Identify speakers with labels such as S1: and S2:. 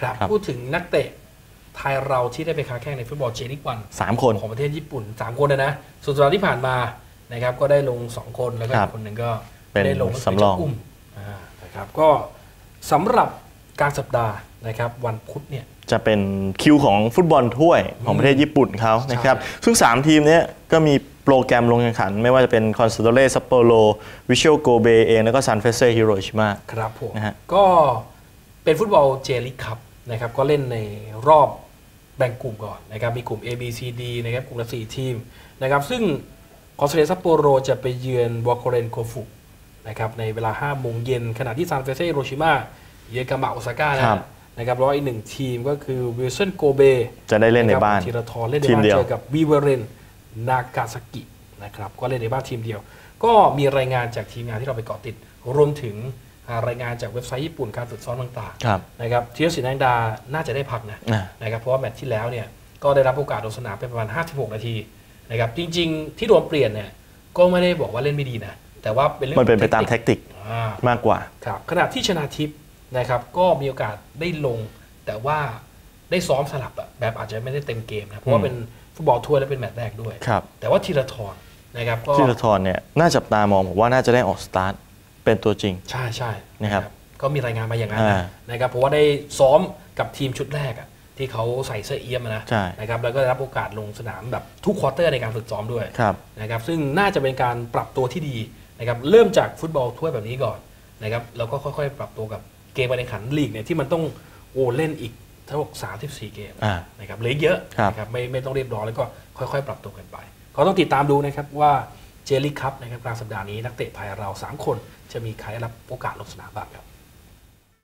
S1: ครับ
S2: ครับ
S1: พูดถึงนักเตะไทยเราที่ได้ไปค้าแข่งในฟุตบอลเจลิกวัน
S2: สามคน
S1: ของประเทศญี่ปุ่น 3 คนนะนะส่วนสัปดาห์ที่ผ่านมานะครับก็ได้ลง 2 คนแล้วก็
S2: ครั
S1: อี
S2: บ
S1: กคนหนึ่งก็
S2: เป็น
S1: ได้ลงก็คื
S2: สำรอง
S1: เจ้าอุ้มอ่านะครับก็สำหรับกลารสัปดาห์นะครับวันพุธเนี่ย
S2: จะเป็นคิวของฟุตบอลถ้วยของประเทศญี่ปุ่นเขานะครับซึ่ง 3 ทีมเนี้ยก็มีโปรแกรมลงแข่งขัน ไม่ว่าจะเป็นคอนซ a โดเ e ซัปโปโรวิช a l โกเบเองแล้วก็ซันเฟเซ่ฮิโรชิมา
S1: ครับผม
S2: นะฮะ
S1: ก็เป็นฟุตบอลเจลิกครับ นะครับก็เล่นในรอบแบ่งกลุ่มก่อนนะครับมีกลุ่ม A B C D นะครับกลุ่มละ4ทีมนะครับซึ่งคอนเซเลซัปโปโรจะไปเยือนวอโกเรนโคฟุนะครับในเวลา5โมงเย็นขณะที่ซานเฟเซ่ฮิโรชิมาเยือนกามาโอซาก้านะครับนะครับแล้วอีกหนึ่งทีมก็คือวิลสันโกเบ
S2: จะได้เล่นในบ้าน
S1: ธีรทรเล่นใน
S2: ทีม
S1: บ้าน
S2: เดียว
S1: เจอกับวีเวเรนนากาซากินะครับก็เล่นในบ้านทีมเดียว ก็มีรายงานจากทีมงานที่เราไปเกาะติดรวมถึงอ่า รายงานจากเว็บไซต์ญี่ปุ่นการฝึกซ้อมต่าง
S2: ครับ
S1: ๆนะครับธีรศิลป์แดงดาน่าจะได้พักนะ
S2: อะ
S1: นะครับเพราะว่าแมตช์ที่แล้วเนี่ยก็ได้รับโอกาสลงสนามไปประมาณ 56 นาทีนะครับจริง ๆ ที่โดนเปลี่ยนเนี่ยก็ไม่ได้บอกว่าเล่นไม่ดีนะแต่ว่าเป็นเรื่อง
S2: มันเป็นไปตาม
S1: ข
S2: แท็
S1: อง
S2: กติก
S1: อ่า
S2: มากกว่า
S1: ครับขณะที่ชนะทิพย์นะครับก็มีโอกาสได้ลง แต่ว่าได้ซ้อมสลับอะแบบอาจจะไม่ได้เต็มเกมนะเพราะว่าเป็นฟุตบอลถ้วยและเป็นแมตช์แรกด้วย
S2: ครับ
S1: แต่ว่าธีรทรนะครับก็
S2: ที่ละทรเนี่ยน่าจับตามองผมว่าน่าจะได้ออกสตาร์ท เป็นตัวจริง
S1: ใช่ใช่
S2: นะครับ
S1: ก็มีรายงานมาอย่างนั้น
S2: อ่า
S1: นะนะครับเพราะว่าได้ซ้อมกับทีมชุดแรกอะที่เขาใส่เสื้อเอี้ยมอะนะ
S2: ใช่
S1: นะครับแล้วก็ได้รับโอกาสลงสนามแบบทุกควอเตอร์ในการฝึกซ้อมด้วย
S2: ครับ
S1: นะครับซึ่งน่าจะเป็นการปรับตัวที่ดีนะครับเริ่มจากฟุตบอลถ้วยแบบนี้ก่อนนะครับแล้วก็ค่อยๆ ปรับตัวกับเกมการแข่งขันลีกเนี่ยที่มันต้องโอ้เล่นอีกทั้งหมด34เกม
S2: อ่า
S1: นะครับเหลืออกเยอะ
S2: ครับ
S1: นะครับไม่ไม่ต้องรีบร้อนแล้วก็ค่อยๆ ปรับตัวกันไป ก็ต้องติดตามดูนะครับว่า เจลิคัพนะครับกลางสัปดาห์นี้นักเตะไทยเรา 3 คนจะมีใครรับโอกาสลงสนามบ้างครับ